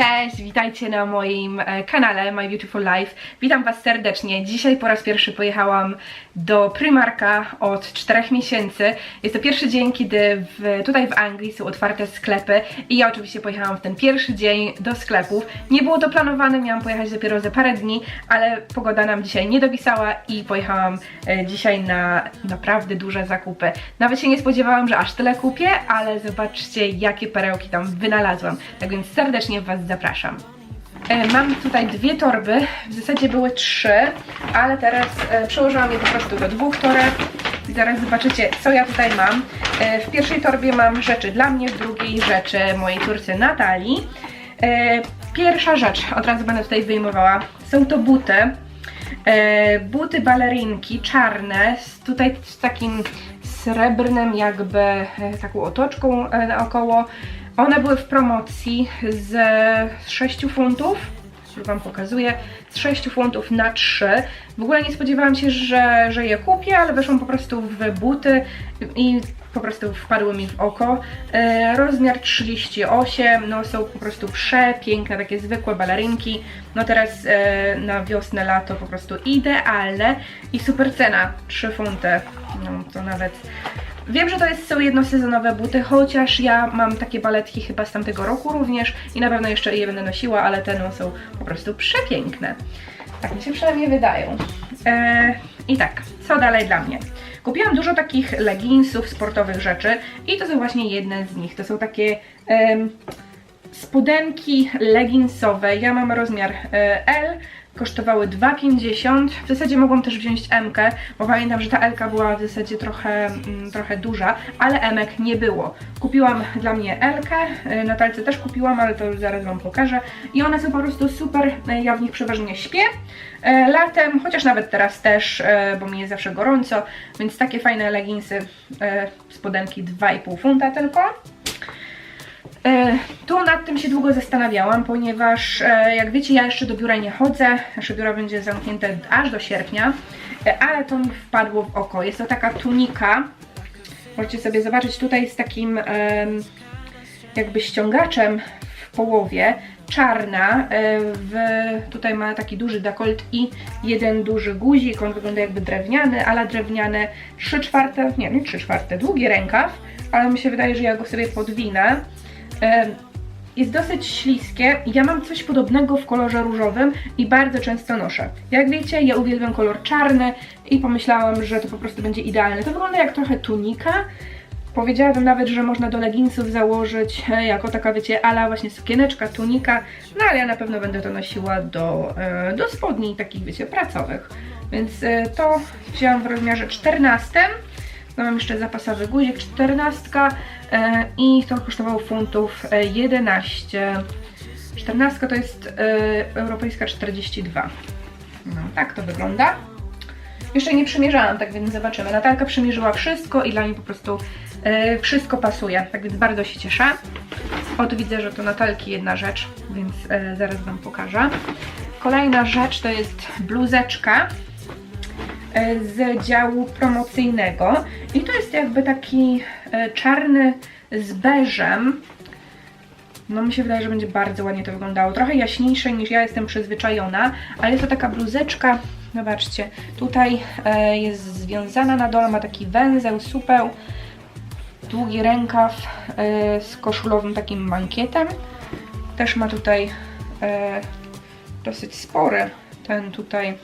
Cześć, witajcie na moim e, kanale My Beautiful Life. Witam Was serdecznie. Dzisiaj po raz pierwszy pojechałam do Primarka od 4 miesięcy. Jest to pierwszy dzień, kiedy w, tutaj w Anglii są otwarte sklepy i ja oczywiście pojechałam w ten pierwszy dzień do sklepów. Nie było to planowane, miałam pojechać dopiero za parę dni, ale pogoda nam dzisiaj nie dopisała i pojechałam e, dzisiaj na naprawdę duże zakupy. Nawet się nie spodziewałam, że aż tyle kupię, ale zobaczcie jakie perełki tam wynalazłam. Tak więc serdecznie Was zapraszam. E, Mam tutaj dwie torby, w zasadzie były trzy, ale teraz e, przełożyłam je po prostu do dwóch toreb i zaraz zobaczycie co ja tutaj mam. E, W pierwszej torbie mam rzeczy dla mnie, w drugiej rzeczy mojej córce Natalii. Pierwsza rzecz, od razu będę tutaj wyjmowała, są to buty. Buty balerinki czarne, z, tutaj z takim srebrnym jakby taką otoczką naokoło. One były w promocji z 6 funtów, już Wam pokazuję, z 6 funtów na 3. W ogóle nie spodziewałam się, że, że je kupię, ale weszłam po prostu w buty i po prostu wpadły mi w oko. E, rozmiar 38, no są po prostu przepiękne, takie zwykłe balerinki. No teraz e, na wiosnę, lato po prostu idealne i super cena, 3 funty. No to nawet Wiem, że to jest, są jednosezonowe buty, chociaż ja mam takie baletki chyba z tamtego roku również i na pewno jeszcze je będę nosiła, ale te no, są po prostu przepiękne. Tak mi się przynajmniej wydają. Eee, I tak, co dalej dla mnie? Kupiłam dużo takich leginsów, sportowych rzeczy i to są właśnie jedne z nich. To są takie em, spodenki leginsowe. Ja mam rozmiar e, L, kosztowały 2,50. W zasadzie mogłam też wziąć M, bo pamiętam, że ta L była w zasadzie trochę, mm, trochę duża, ale M nie było. Kupiłam dla mnie L, Natalce też kupiłam, ale to już zaraz Wam pokażę. I one są po prostu super, e, ja w nich przeważnie śpię. E, Latem, chociaż nawet teraz też, bo mi jest zawsze gorąco, więc takie fajne leginsy, spodenki 2,5 funta tylko. E, Tu nad tym się długo zastanawiałam, ponieważ e, jak wiecie, ja jeszcze do biura nie chodzę. Nasze biuro będzie zamknięte aż do sierpnia, e, ale to mi wpadło w oko. Jest to taka tunika. Możecie sobie zobaczyć tutaj z takim jakby ściągaczem w połowie. Czarna, w, tutaj ma taki duży dekolt i jeden duży guzik. On wygląda jakby drewniany, ale drewniane 3 czwarte, nie, nie 3 czwarte, długi rękaw, ale mi się wydaje, że ja go sobie podwinę. Jest dosyć śliskie. Ja mam coś podobnego w kolorze różowym i bardzo często noszę. Jak wiecie, ja uwielbiam kolor czarny i pomyślałam, że to po prostu będzie idealne. To wygląda jak trochę tunika. Powiedziałabym nawet, że można do leginsów założyć e, jako taka, wiecie, ala właśnie sukieneczka, tunika, no ale ja na pewno będę to nosiła do, e, do spodni takich, wiecie, pracowych. Więc e, to wzięłam w rozmiarze 14. Mam jeszcze zapasowy guzik, 14 e, i to kosztowało funtów e, 11. 14 to jest e, europejska 42. No, tak to wygląda. Jeszcze nie przymierzałam, tak więc zobaczymy. Natalka przymierzyła wszystko i dla mnie po prostu e, wszystko pasuje, tak więc bardzo się cieszę. O, tu widzę, że to Natalki jedna rzecz, więc e, zaraz Wam pokażę. Kolejna rzecz to jest bluzeczka e, z działu promocyjnego i to jest jakby taki e, czarny z beżem. No mi się wydaje, że będzie bardzo ładnie to wyglądało. Trochę jaśniejsze niż ja jestem przyzwyczajona, ale jest to taka bluzeczka, zobaczcie, tutaj e, jest związana na dole, ma taki węzeł, supeł, długi rękaw e, z koszulowym takim mankietem. Też ma tutaj e, dosyć spory ten tutaj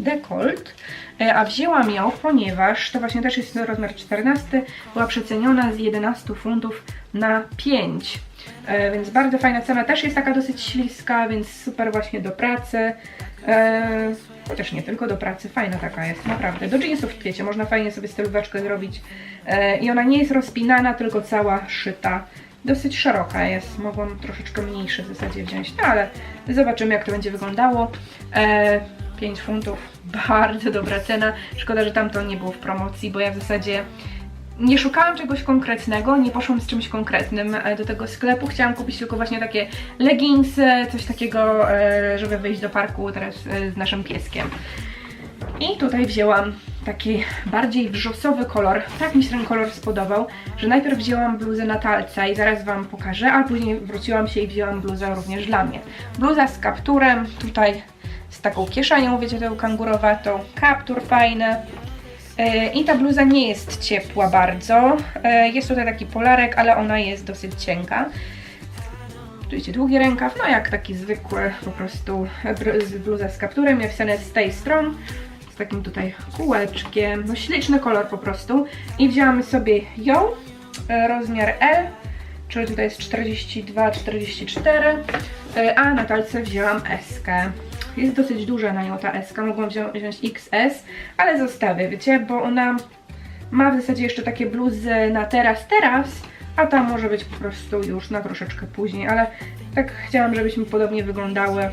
dekolt, E, a wzięłam ją, ponieważ to właśnie też jest rozmiar 14, była przeceniona z 11 funtów na 5. E, Więc bardzo fajna cena, też jest taka dosyć śliska, więc super właśnie do pracy. E, Chociaż nie tylko do pracy, fajna taka jest, naprawdę. Do jeansów, wiecie, można fajnie sobie stylóweczkę zrobić. I ona nie jest rozpinana, tylko cała szyta. Dosyć szeroka jest, mogłam troszeczkę mniejszy w zasadzie wziąć, no ale zobaczymy jak to będzie wyglądało. 5 funtów, bardzo dobra cena. Szkoda, że tamto nie było w promocji, bo ja w zasadzie nie szukałam czegoś konkretnego, nie poszłam z czymś konkretnym e, do tego sklepu. Chciałam kupić tylko właśnie takie leginsy, coś takiego, e, żeby wyjść do parku teraz e, z naszym pieskiem. I tutaj wzięłam taki bardziej wrzosowy kolor. Tak mi się ten kolor spodobał, że najpierw wzięłam bluzę na talce i zaraz Wam pokażę, a później wróciłam się i wzięłam bluzę również dla mnie. Bluza z kapturem, tutaj z taką kieszenią, wiecie, tą kangurowatą, kaptur fajny. E, I ta bluza nie jest ciepła bardzo. E, Jest tutaj taki polarek, ale ona jest dosyć cienka. Oczywiście długi rękaw, no jak taki zwykły po prostu z- bluza z kapturem, napisane Stay Strong, z takim tutaj kółeczkiem, no śliczny kolor po prostu. I wzięłam sobie ją, e, rozmiar L, czyli tutaj jest 42-44, e, a na talce wzięłam S. -kę. Jest dosyć duża na nią ta S, mogłam wzią- wziąć XS, ale zostawię, wiecie, bo ona ma w zasadzie jeszcze takie bluzy na teraz, teraz, a ta może być po prostu już na troszeczkę później, ale tak chciałam, żebyśmy podobnie wyglądały.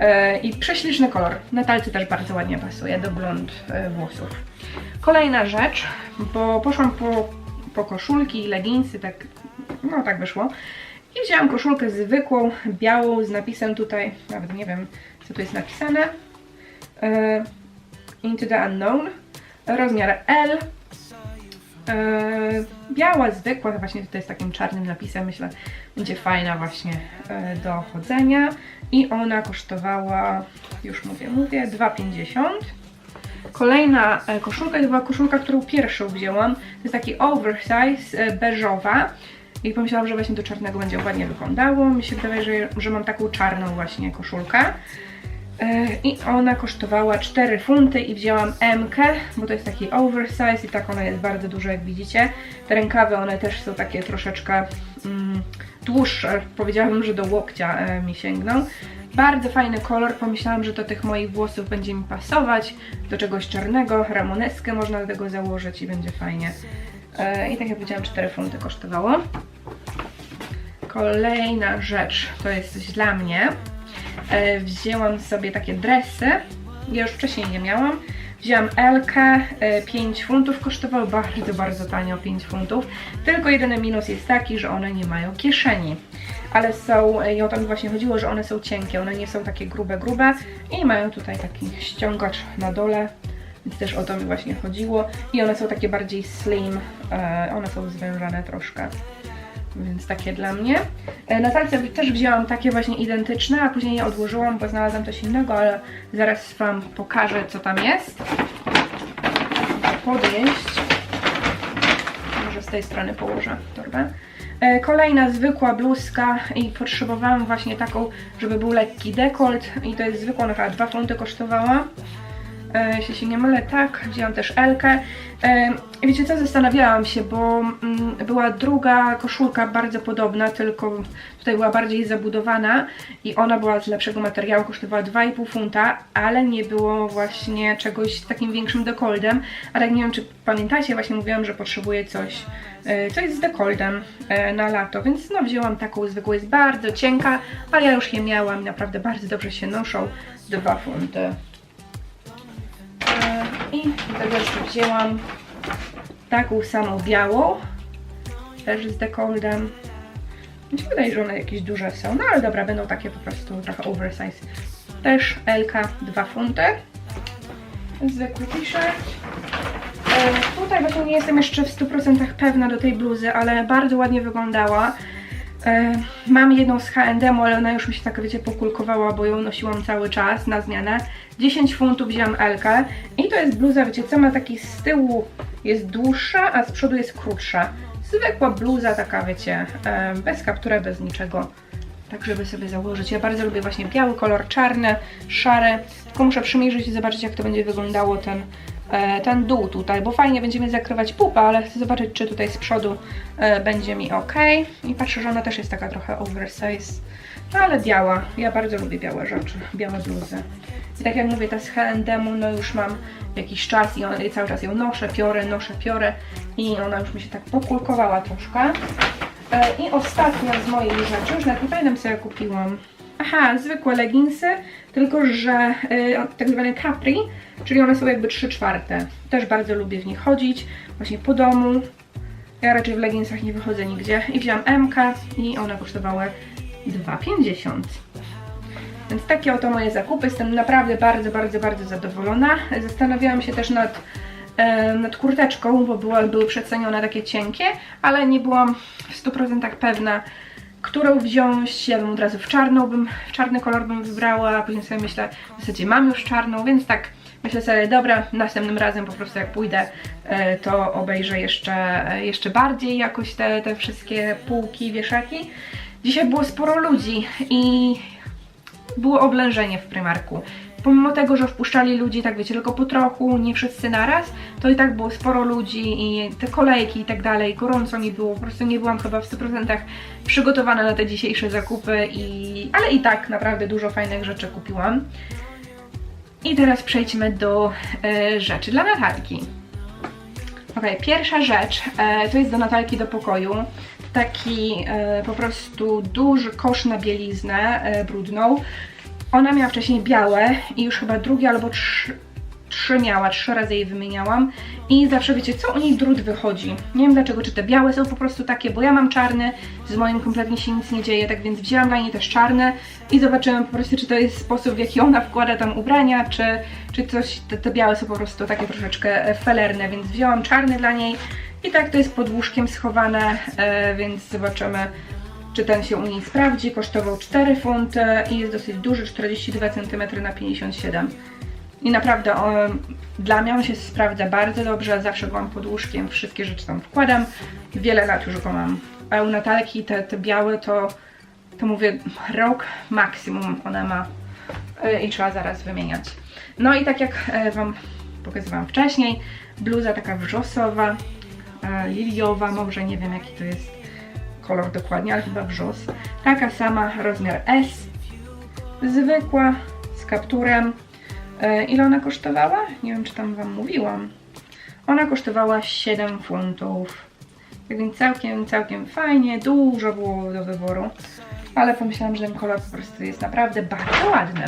E, I prześliczny kolor. Na talce też bardzo ładnie pasuje do blond e, włosów. Kolejna rzecz, bo poszłam po, po koszulki i leginsy, tak, no tak wyszło. I wzięłam koszulkę zwykłą, białą, z napisem tutaj, nawet nie wiem co tu jest napisane. E, Into the Unknown. Rozmiar L. E, biała, zwykła, właśnie tutaj z takim czarnym napisem, myślę, będzie fajna właśnie e, do chodzenia. I ona kosztowała, już mówię, mówię, 2,50. Kolejna koszulka to była koszulka, którą pierwszą wzięłam. To jest taki oversize, beżowa. I pomyślałam, że właśnie do czarnego będzie ładnie wyglądało. Mi się wydaje, że, że mam taką czarną właśnie koszulkę. E, I ona kosztowała 4 funty i wzięłam M, bo to jest taki oversize i tak ona jest bardzo duża, jak widzicie. Te rękawy, one też są takie troszeczkę mm, dłuższe. Powiedziałabym, że do łokcia e, mi sięgną. Bardzo fajny kolor, pomyślałam, że do tych moich włosów będzie mi pasować, do czegoś czarnego, ramoneskę można do tego założyć i będzie fajnie. E, I tak jak powiedziałam, 4 funty kosztowało. Kolejna rzecz, to jest coś dla mnie. E, wzięłam sobie takie dresy. Ja już wcześniej je miałam. Wzięłam LK, e, 5 funtów kosztowały bardzo, bardzo tanio, 5 funtów. Tylko jedyny minus jest taki, że one nie mają kieszeni. Ale są, i o to mi właśnie chodziło, że one są cienkie, one nie są takie grube, grube i mają tutaj taki ściągacz na dole, więc też o to mi właśnie chodziło. I one są takie bardziej slim, e, one są zwężone troszkę więc takie dla mnie. E, Na talce też wzięłam takie właśnie identyczne, a później je odłożyłam, bo znalazłam coś innego, ale zaraz Wam pokażę, co tam jest. Podjeść. Może z tej strony położę torbę. E, Kolejna zwykła bluzka i potrzebowałam właśnie taką, żeby był lekki dekolt i to jest zwykła, ona chyba 2 funty kosztowała. E, jeśli się nie mylę, tak, wzięłam też Elkę. E, wiecie co, zastanawiałam się, bo mm, była druga koszulka bardzo podobna, tylko tutaj była bardziej zabudowana i ona była z lepszego materiału, kosztowała 2,5 funta, ale nie było właśnie czegoś z takim większym dekoldem, a tak nie wiem, czy pamiętacie, właśnie mówiłam, że potrzebuję coś, e, coś z dekoldem na lato, więc no wzięłam taką zwykłą, jest bardzo cienka, ale ja już je miałam naprawdę bardzo dobrze się noszą, 2 funty. I do tego wzięłam taką samą białą, też z dekoldem. Mi się wydaje, że one jakieś duże są, no ale dobra, będą takie po prostu trochę oversize. Też LK 2 funty. Zwykły t-shirt. E, tutaj właśnie nie jestem jeszcze w 100% pewna do tej bluzy, ale bardzo ładnie wyglądała. E, mam jedną z H&M, ale ona już mi się tak, wiecie, pokulkowała, bo ją nosiłam cały czas na zmianę. 10 funtów wzięłam Elkę i to jest bluza, wiecie co, ma taki z tyłu jest dłuższa, a z przodu jest krótsza. Zwykła bluza taka, wiecie, e, bez kaptura, bez niczego. Tak, żeby sobie założyć. Ja bardzo lubię właśnie biały kolor, czarny, szary. Tylko muszę przymierzyć i zobaczyć, jak to będzie wyglądało ten, ten dół tutaj, bo fajnie będziemy zakrywać pupę, ale chcę zobaczyć, czy tutaj z przodu e, będzie mi ok. I patrzę, że ona też jest taka trochę oversize, no ale biała. Ja bardzo lubię białe rzeczy, białe bluzy. I tak jak mówię, ta z H&M-u, no już mam jakiś czas i, on, i cały czas ją noszę, piorę, noszę, piorę i ona już mi się tak pokulkowała troszkę. E, I ostatnia z moich rzeczy, już nawet nie pamiętam co ja kupiłam. Aha, zwykłe leginsy, tylko że e, tak zwane capri, czyli one są jakby 3 czwarte. Też bardzo lubię w nich chodzić, właśnie po domu. Ja raczej w leginsach nie wychodzę nigdzie. I wziąłam MK i one kosztowały 2,50. Więc takie oto moje zakupy. Jestem naprawdę bardzo, bardzo, bardzo zadowolona. Zastanawiałam się też nad e, nad kurteczką, bo była, były przecenione takie cienkie, ale nie byłam w 100% pewna, którą wziąć. Ja bym od razu w czarną, bym, czarny kolor bym wybrała, później sobie myślę, w zasadzie mam już czarną, więc tak myślę sobie, dobra, następnym razem po prostu jak pójdę, e, to obejrzę jeszcze, e, jeszcze bardziej jakoś te, te wszystkie półki, wieszaki. Dzisiaj było sporo ludzi i było oblężenie w Primarku. Pomimo tego, że wpuszczali ludzi, tak wiecie, tylko po trochu, nie wszyscy naraz, to i tak było sporo ludzi i te kolejki i tak dalej, gorąco mi było, po prostu nie byłam chyba w 100% przygotowana na te dzisiejsze zakupy, i... ale i tak naprawdę dużo fajnych rzeczy kupiłam. I teraz przejdźmy do e, rzeczy dla Natalki. Ok, pierwsza rzecz e, to jest do Natalki do pokoju. Taki e, po prostu duży kosz na bieliznę e, brudną. Ona miała wcześniej białe i już chyba drugie albo trzy, trzy miała, trzy razy jej wymieniałam i zawsze wiecie, co u niej drut wychodzi. Nie wiem dlaczego, czy te białe są po prostu takie, bo ja mam czarny, z moim kompletnie się nic nie dzieje, tak więc wzięłam dla niej też czarne i zobaczyłam po prostu, czy to jest sposób, w jaki ona wkłada tam ubrania, czy, czy coś, te, te białe są po prostu takie troszeczkę e, felerne, więc wzięłam czarny dla niej i tak to jest pod łóżkiem schowane, e, więc zobaczymy, czy ten się u niej sprawdzi. Kosztował 4 funty i jest dosyć duży, 42 cm na 57 i naprawdę on, dla mnie on się sprawdza bardzo dobrze, zawsze go mam pod łóżkiem, wszystkie rzeczy tam wkładam, wiele lat już go mam. A u Natalki te, te białe to, to mówię rok maksimum ona ma e, i trzeba zaraz wymieniać. No i tak jak e, Wam pokazywałam wcześniej, bluza taka wrzosowa, e, liliowa, może nie wiem jaki to jest kolor dokładnie, ale chyba wrzos. Taka sama, rozmiar S, zwykła, z kapturem, E, Ile ona kosztowała? Nie wiem, czy tam Wam mówiłam. Ona kosztowała 7 funtów. Tak więc całkiem, całkiem fajnie, dużo było do wyboru. Ale pomyślałam, że ten kolor po prostu jest naprawdę bardzo ładny.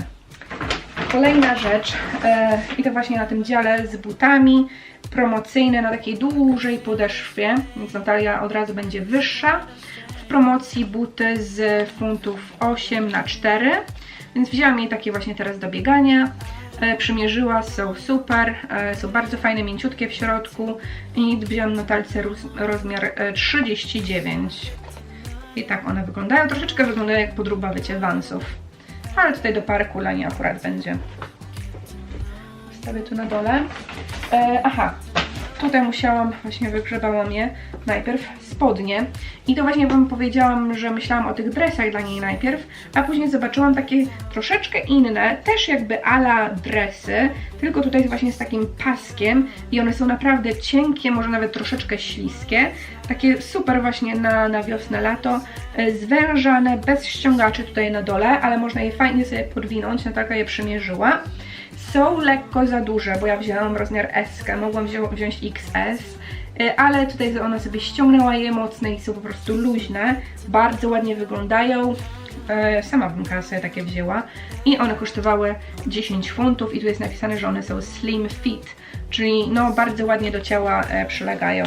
Kolejna rzecz, e, i to właśnie na tym dziale z butami, promocyjne na takiej dużej podeszwie, więc Natalia od razu będzie wyższa. W promocji buty z funtów 8 na 4 więc wzięłam jej takie właśnie teraz do biegania. E, przymierzyła, są super, e, są bardzo fajne, mięciutkie w środku i wziąłam na talce roz, rozmiar e, 39. I tak one wyglądają. Troszeczkę wyglądają jak podróba, wiecie, Vansów. Ale tutaj do parku Lani akurat będzie. Wstawię tu na dole. E, aha, tutaj musiałam, właśnie wygrzebałam je najpierw spodnie. I to właśnie Wam powiedziałam, że myślałam o tych dresach dla niej najpierw, a później zobaczyłam takie troszeczkę inne, też jakby ala dresy, tylko tutaj właśnie z takim paskiem. I one są naprawdę cienkie, może nawet troszeczkę śliskie, takie super właśnie na, na wiosnę, lato, e, zwężane, bez ściągaczy tutaj na dole, ale można je fajnie sobie podwinąć, Natalka je przymierzyła. Są lekko za duże, bo ja wzięłam rozmiar S, mogłam wzią wziąć XS, ale tutaj ona sobie ściągnęła je mocne i są po prostu luźne, bardzo ładnie wyglądają. Y, sama bym chyba sobie takie wzięła i one kosztowały 10 funtów i tu jest napisane, że one są slim fit, czyli no bardzo ładnie do ciała e, przylegają.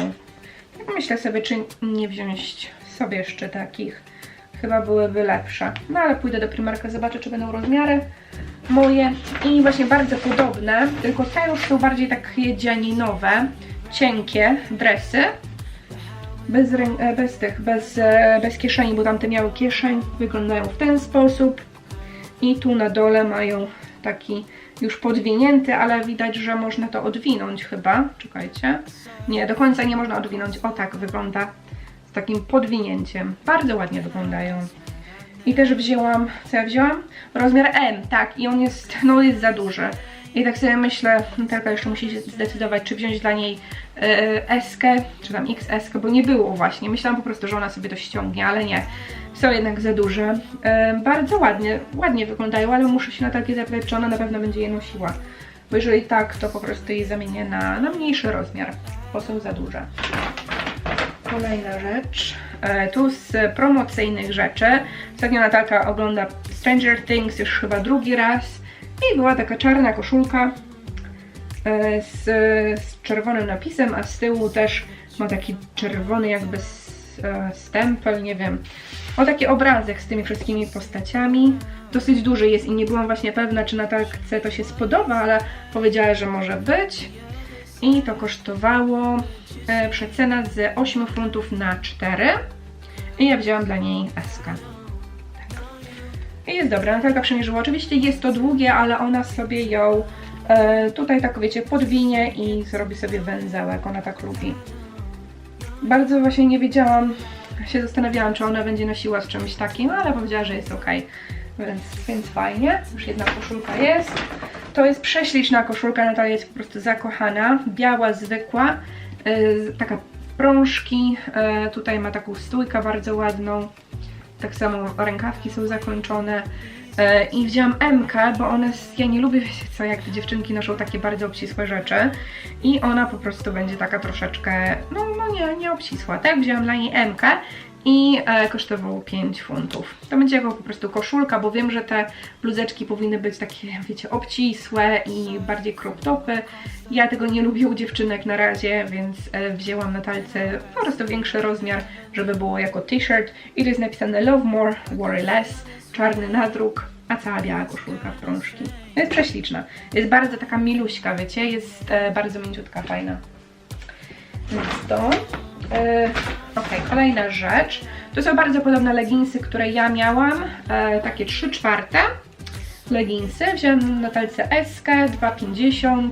Tak myślę sobie, czy nie wziąć sobie jeszcze takich. Chyba byłyby lepsze. No ale pójdę do Primarka, zobaczę, czy będą rozmiary moje i właśnie bardzo podobne, tylko te już są bardziej takie dzianinowe, cienkie dresy. Bez, e, bez tych, bez, e, bez kieszeni, bo tamte miały kieszeń, wyglądają w ten sposób. I tu na dole mają taki już podwinięty, ale widać, że można to odwinąć chyba. Czekajcie. Nie, do końca nie można odwinąć. O tak wygląda z takim podwinięciem. Bardzo ładnie wyglądają. I też wzięłam, co ja wzięłam? Rozmiar M, tak, i on jest, no jest za duży. I tak sobie myślę, Natalka jeszcze musi się zdecydować, czy wziąć dla niej yy, S, czy tam XS, bo nie było właśnie. Myślałam po prostu, że ona sobie to ściągnie, ale nie. Są jednak za duże. Yy, bardzo ładnie, ładnie wyglądają, ale muszę się Natalki zapytać, czy ona na pewno będzie je nosiła. Bo jeżeli tak, to po prostu je zamienię na, na mniejszy rozmiar, bo są za duże. Kolejna rzecz. E, tu z promocyjnych rzeczy. Ostatnio Natalka ogląda Stranger Things już chyba drugi raz. I była taka czarna koszulka e, z, z czerwonym napisem, a z tyłu też ma taki czerwony jakby e, stempel, nie wiem. O taki obrazek z tymi wszystkimi postaciami. Dosyć duży jest i nie byłam właśnie pewna, czy Natalce to się spodoba, ale powiedziała, że może być. I to kosztowało e, przecena z 8 funtów na 4. I ja wzięłam dla niej SK. Jest dobra, Natalka przymierzyła. Oczywiście jest to długie, ale ona sobie ją e, tutaj tak wiecie podwinie i zrobi sobie węzełek, ona tak lubi. Bardzo właśnie nie wiedziałam, się zastanawiałam, czy ona będzie nosiła z czymś takim, ale powiedziała, że jest ok. Więc, więc fajnie. Już jedna koszulka jest. To jest prześliczna koszulka, Natalia jest po prostu zakochana. Biała, zwykła, yy, taka prążki. Yy, tutaj ma taką stójkę bardzo ładną. Tak samo rękawki są zakończone. Yy, I wzięłam MK, bo one, ja nie lubię, co, jak te dziewczynki noszą takie bardzo obcisłe rzeczy. I ona po prostu będzie taka troszeczkę, no, no nie, nie obcisła, tak? Wzięłam dla niej MK i e, kosztowało 5 funtów. To będzie jako po prostu koszulka, bo wiem, że te bluzeczki powinny być takie, wiecie, obcisłe i bardziej crop topy. Ja tego nie lubię u dziewczynek na razie, więc e, wzięłam na talce po prostu większy rozmiar, żeby było jako t-shirt. I to jest napisane Love More, Worry Less, czarny nadruk, a cała biała koszulka w prążki. Jest prześliczna. Jest bardzo taka miluśka, wiecie, jest e, bardzo mięciutka, fajna. Więc to. E, ok, kolejna rzecz. To są bardzo podobne leginsy, które ja miałam. E, takie 3 czwarte leginsy. Wziąłem na talce SK 2,50.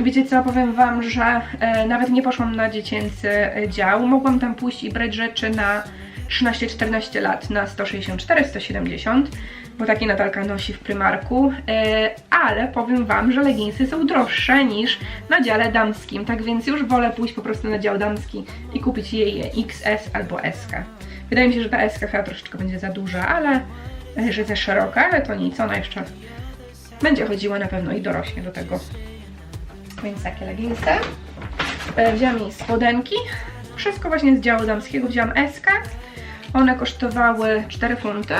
Wiecie co, powiem Wam, że e, nawet nie poszłam na dziecięcy dział. Mogłam tam pójść i brać rzeczy na 13-14 lat na 164-170, bo takie Natalka nosi w Primarku, e, ale powiem Wam, że leginsy są droższe niż na dziale damskim, tak więc już wolę pójść po prostu na dział damski i kupić jej XS albo SK. Wydaje mi się, że ta SK chyba troszeczkę będzie za duża, ale e, że za szeroka, ale to nic, ona jeszcze będzie chodziła na pewno i dorośnie do tego. Więc takie leginsy. E, Wzięłam jej spodenki. Wszystko właśnie z działu damskiego. Wzięłam SK. One kosztowały 4 funty.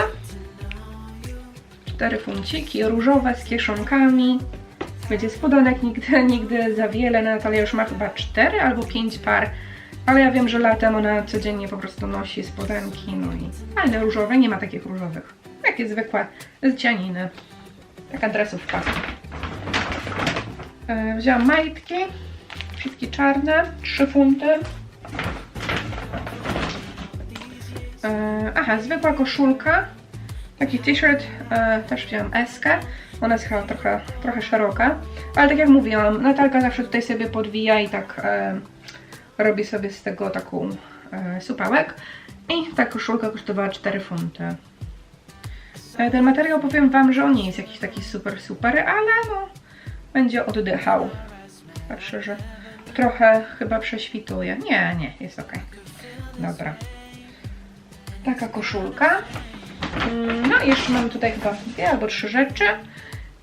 4 funciki, różowe z kieszonkami. Wiecie, spodenek nigdy, nigdy za wiele. Natalia już ma chyba 4 albo 5 par. Ale ja wiem, że latem ona codziennie po prostu nosi spodenki. No i fajne różowe, nie ma takich różowych. Takie zwykłe z cianiny. Taka dresówka. E, Wzięłam majtki, wszystkie czarne, 3 funty. E, Aha, zwykła koszulka, taki t-shirt, e, też wzięłam eskę. Ona jest chyba trochę, trochę szeroka, ale tak jak mówiłam, Natalka zawsze tutaj sobie podwija i tak e, robi sobie z tego taką e, supałek. I ta koszulka kosztowała 4 funty. E, ten materiał powiem Wam, że on nie jest jakiś taki super, super, ale no będzie oddychał. Patrzę, że trochę chyba prześwituje. Nie, nie, jest ok. Dobra. Taka koszulka. Mm, No i jeszcze mam tutaj chyba dwie albo trzy rzeczy.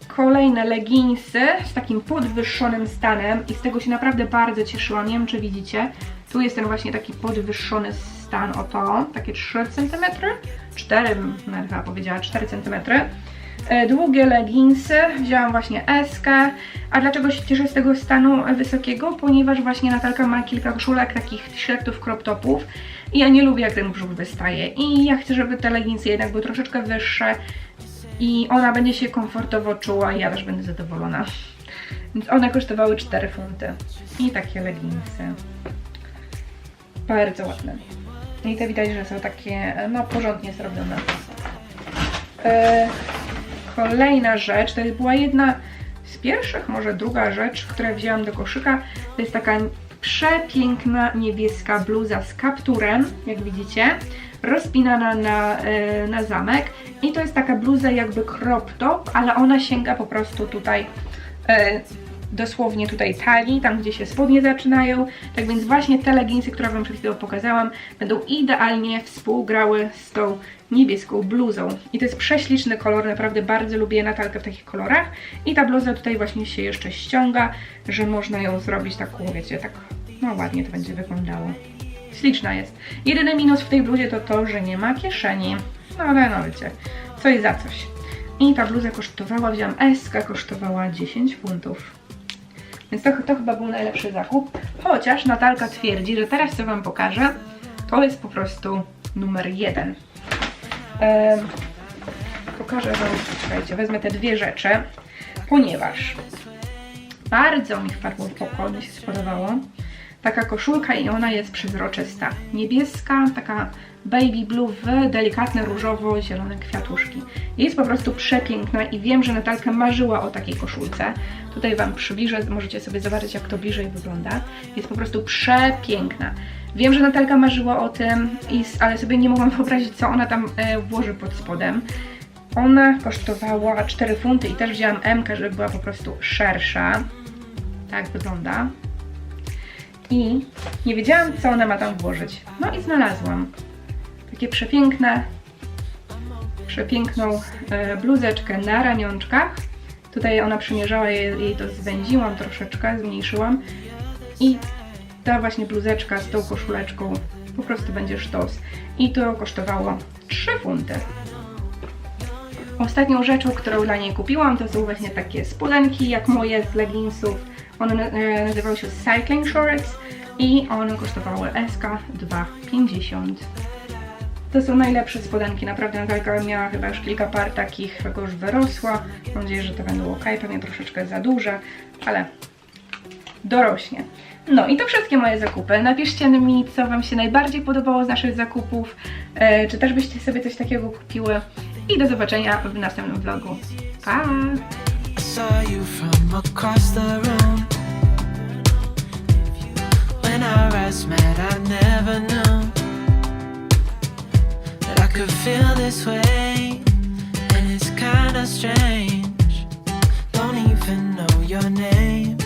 Kolejne leginsy z takim podwyższonym stanem i z tego się naprawdę bardzo cieszyłam. Nie wiem, czy widzicie. Tu jest ten właśnie taki podwyższony stan, oto, takie 3 cm, 4, nawet chyba powiedziała 4 cm. E, Długie leginsy, wzięłam właśnie SK. A dlaczego się cieszę z tego stanu wysokiego? Ponieważ właśnie Natalka ma kilka koszulek, takich t-shirtów, crop topów i ja nie lubię jak ten brzuch wystaje i ja chcę, żeby te leginsy jednak były troszeczkę wyższe i ona będzie się komfortowo czuła i ja też będę zadowolona. Więc one kosztowały 4 funty. I takie leginsy. Bardzo ładne. I te widać, że są takie, no porządnie zrobione. E, kolejna rzecz, to była jedna z pierwszych, może druga rzecz, którą wzięłam do koszyka. To jest taka przepiękna niebieska bluza z kapturem, jak widzicie, rozpinana na, e, na zamek. I to jest taka bluza jakby crop top, ale ona sięga po prostu tutaj e, dosłownie tutaj talii, tam gdzie się spodnie zaczynają. Tak więc właśnie te leginsy, które Wam przed chwilą pokazałam, będą idealnie współgrały z tą niebieską bluzą. I to jest prześliczny kolor, naprawdę bardzo lubię Natalkę w takich kolorach. I ta bluza tutaj właśnie się jeszcze ściąga, że można ją zrobić taką, wiecie, tak, no ładnie to będzie wyglądało. Śliczna jest. Jedyny minus w tej bluzie to to, że nie ma kieszeni. No ale no wiecie, coś za coś. I ta bluza kosztowała, wziąłam SK, kosztowała 10 funtów. Więc to, to chyba był najlepszy zakup. Chociaż Natalka twierdzi, że teraz co Wam pokażę, to jest po prostu numer jeden. Em, pokażę Wam, słuchajcie, wezmę te dwie rzeczy, ponieważ Bardzo mi wpadło w się spodobało. Taka koszulka i ona jest przezroczysta. Niebieska, taka baby blue w delikatne różowo-zielone kwiatuszki. Jest po prostu przepiękna i wiem, że Natalka marzyła o takiej koszulce. Tutaj Wam przybliżę, możecie sobie zobaczyć jak to bliżej wygląda. Jest po prostu przepiękna. Wiem, że Natalka marzyła o tym, ale sobie nie mogłam wyobrazić co ona tam e, włoży pod spodem. Ona kosztowała 4 funty i też wzięłam M, żeby była po prostu szersza. Tak wygląda. I nie wiedziałam, co ona ma tam włożyć. No i znalazłam takie przepiękne, przepiękną e, bluzeczkę na ramionczkach. Tutaj ona przymierzała, jej, jej to zwęziłam troszeczkę, zmniejszyłam. I ta właśnie bluzeczka z tą koszuleczką po prostu będzie sztos. I to kosztowało 3 funty. Ostatnią rzeczą, którą dla niej kupiłam, to są właśnie takie spodenki, jak moje z leginsów. One na- nazywały się Cycling Shorts i one kosztowały SK 2,50. To są najlepsze spodenki, naprawdę Natalka miała chyba już kilka par takich, tylko już wyrosła. Mam nadzieję, że to będą ok, pewnie troszeczkę za duże, ale dorośnie. No i to wszystkie moje zakupy. Napiszcie mi, co Wam się najbardziej podobało z naszych zakupów, e, czy też byście sobie coś takiego kupiły. I do zobaczenia w następnym vlogu. Pa! Saw you from across the room. When our eyes met, I never knew that I could feel this way, and it's kinda strange. Don't even know your name.